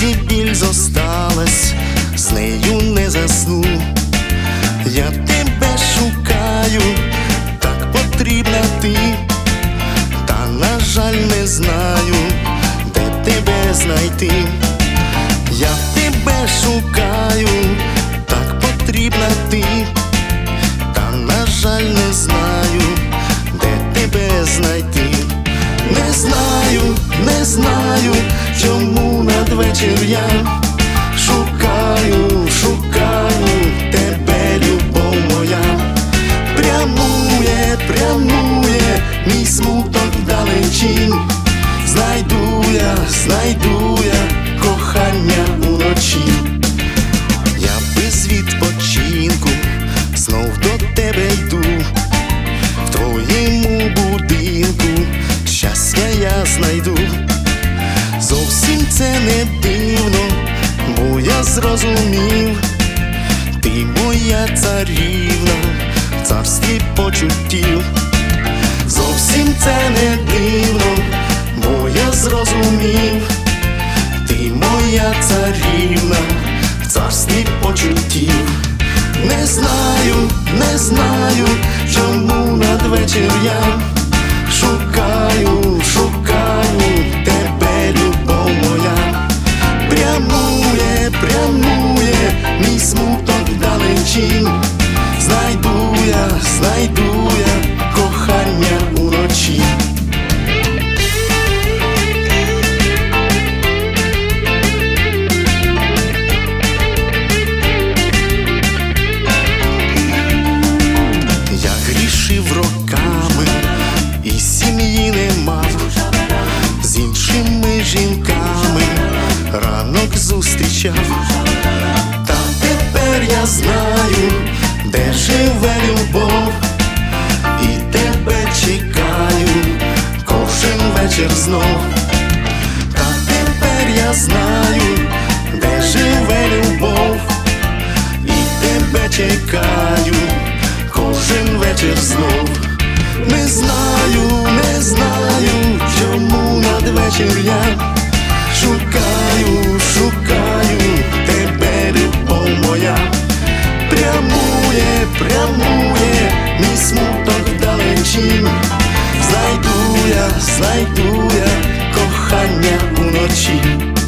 серці біль зосталась, з нею не засну. Я тебе шукаю, так потрібна ти, та, на жаль, не знаю, де тебе знайти. Я тебе шукаю, так потрібна ти, знаю, чому надвечір я шукаю, зрозумів, ти моя царівна в царстві почуттів. Зовсім це не дивно, бо я зрозумів, ти моя царівна в царстві почуттів. Не знаю, не знаю, чому надвечір я шукаю зустрічав, та тепер я знаю, де живе любов, і тебе чекаю кожен вечір знов. Та тепер я знаю, де живе любов, і тебе чекаю кожен вечір знов. Не знаю, не знаю, чому надвечір я вдалечінь. Знайду я, знайду я кохання уночі.